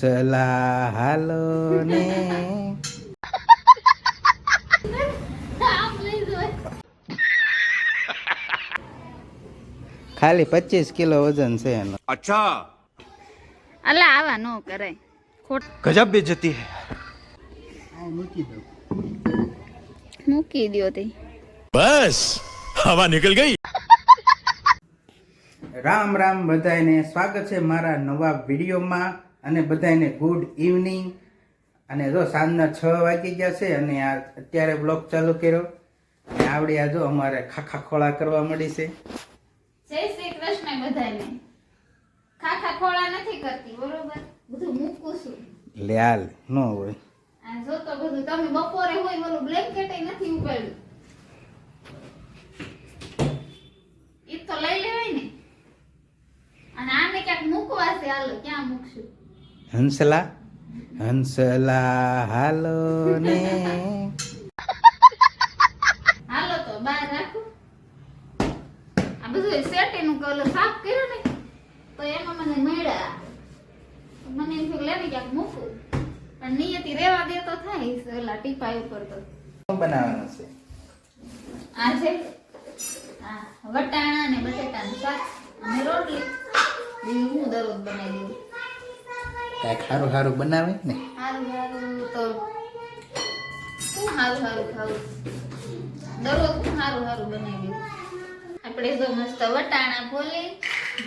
સલાહ હાલો ને ખાલી પચીસ કિલો વજન છે એનો. અચ્છા. અલા આવા નો કરાય. ખોટ ગજબ બેજતી હે. મૂકી દો મૂકી દો તે. બસ હવા નીકળ ગઈ. રામ રામ બધાને સ્વાગત છે મારા નવા વિડીયોમાં. અને બધાને ગુડ ઇવનિંગ અને જો સાંજના છ વાગી ગયા છે અને આ અત્યારે બ્લોગ ચાલુ કર્યો. અને આવડી આ જો અમારે ખાખા ખોળા કરવા મળી છે. જય શ્રી કૃષ્ણ બધાને ખાખા ખોળા નથી કરતી બરોબર? બધું મૂકું છું. લ્યાલ ન હોય. આ જો તો બધું તમે બપોરે હોય બોલું બ્લેન્કેટ નથી ઉપાડ્યું. ઈ તો લઈ લેવાય ને. અને આને ક્યાંક મૂકવા છે હાલો ક્યાં મૂકશું? હંસલા હંસલા હાલો ને. હાલો તો બહાર રાખું. આ બધું શેટીનું કલર સાફ કર્યું ને તો એમાં મને મળ્યા. મને એમ થયું લેવી ક્યાંક મૂકું. પણ નિયતિ રેવા દે તો થાય ઓલા ટીપા ઉપર તો. શું બનાવવાનું છે? આ છે આ વટાણા ને બટેટાનું શાક અને રોટલી. હું દરરોજ બનાવી દઉં. કાંઈક સારું સારું બનાવે ને? સારું સારું તો શું સારું સારું ખાવું દરરોજ સારું સારું બનાવી દઉં. આપણે જો મસ્ત વટાણા ફોલી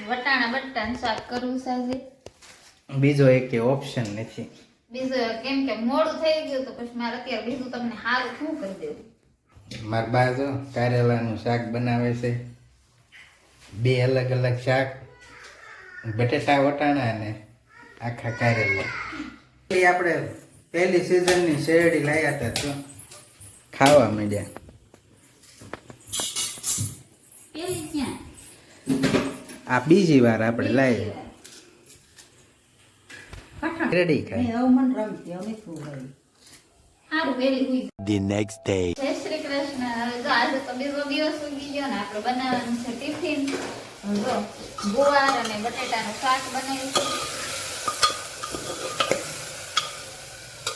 વટાણા બટાટાનું શાક કરવું સાજે બીજો એક ઓપ્શન નથી. બીજો કેમ કે મોડું થઈ ગયું તો પછી મારે અત્યારે બીજું તમને સારું શું કરી દેવું? મારા બા જો કારેલાનું શાક બનાવે છે. બે અલગ અલગ શાક બટેટા વટાણા અને આખા કારેલા. એ આપણે પહેલી સિઝનની શેરડી લાવ્યા હતા તો. ખાવા માંડ્યા. આ બીજી વાર આપણે લાવી શેરડી ખાય. સારું પેલી હુઈ The next day. જય શ્રી કૃષ્ણ. હવે જો આજે તો બીજો દિવસ ઉગી ગયો ને આપણે બનાવવાનું છે ટિફિન. જો ગુવાર અને બટેટાનું શાક બનાવીશું.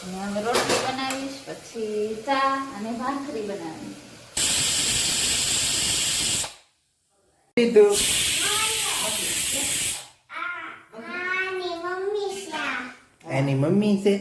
અને હવે રોટલી બનાવીશ પછી ચા અને ભાખરી બનાવીશ. એની મમ્મી છે?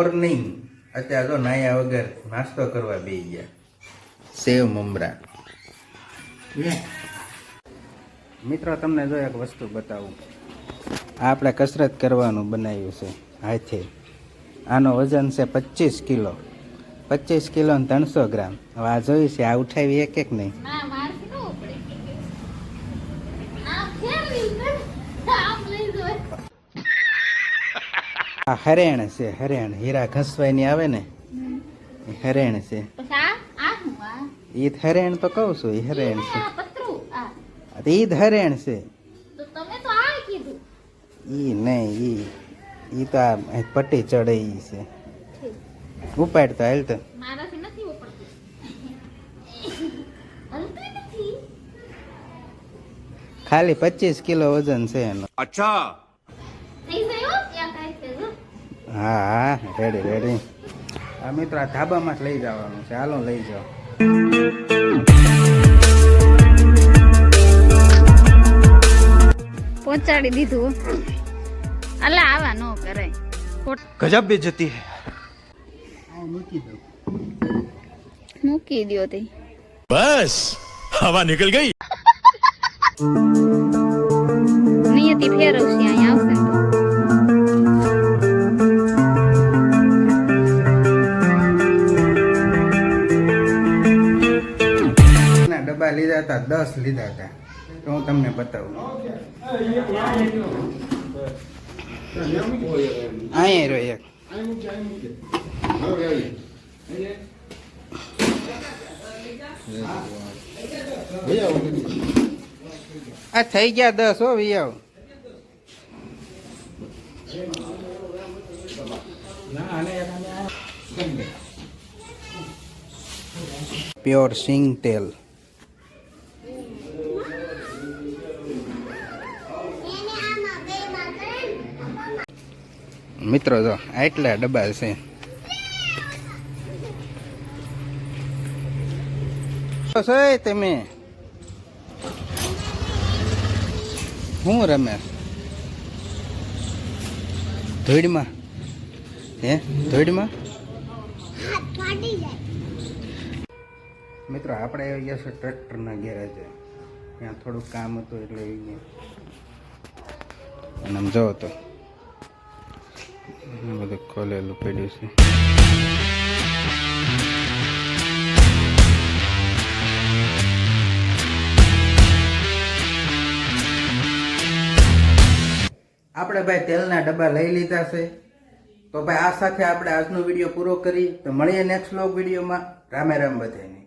મોર્નિંગ અત્યારે તો નાયા વગર નાસ્તો કરવા બે ગયા. સેવ મમરા. મિત્રો તમને જો એક વસ્તુ બતાવું. આપણે કસરત કરવાનું બનાવ્યું છે હાથે. આનો વજન છે પચીસ કિલો. પચીસ કિલો ને ત્રણસો ગ્રામ. હવે આ જોયું છે આ ઉઠાવી એક એક નહીં ના મારથી ન ઉપડે આમ ફેરવી કર. આમ લઈ જોય આ હરેણ છે હરેણ. હીરા ઘસવાની આવે ને? હરેણ છે. ઈ હરેણ તો કહું છું ઈ હરેણ છે. ઈ હરેણ છે. ઈ નહીં ઈ ઈ તો આ પટ્ટી ચડે ઈ છે. ઉપાડતા હેલ તો. ખાલી પચીસ કિલો વજન છે એનો. અચ્છા. હા હા રેડી રેડી આ મિત્રો આ ધાબામાં જ લઈ જવાનું છે. હાલો લઈ જાઓ. પહોંચાડી દીધું. અલા આવા ન કરાય. ગજબ બે જતી હે. મૂકી દો મૂકી દો તે. બસ હવા નીકળી ગઈ. નિયતિ ફેરવશે અહીંયા આવશે. હતા દસ લીધા હતા. તો હું તમને બતાવું. અહીંયા રહ્યો એક. આ થઈ ગયા દસ, હો ભાઈ પ્યોર સિંગ તેલ મિત્રો, જો, આટલા ડબ્બા છે. તમે. હું રમેશ ધોઈડમાં હે ધોઈડમાં મિત્રો, આપણે આવી ગયા છે ટ્રેક્ટરના ગેરેજે. ત્યાં થોડુંક કામ હતું એટલે આવી ગયા. અને આમ જો તો. ખોલેલું પડ્યું છે. આપણે ભાઈ તેલના ડબ્બા લઈ લીધા છે. તો ભાઈ આ સાથે આપણે આજનો વીડિયો પૂરો કરી તો મળીએ નેક્સ્ટ લોગ વિડીયોમાં. રામે રામ બધાને.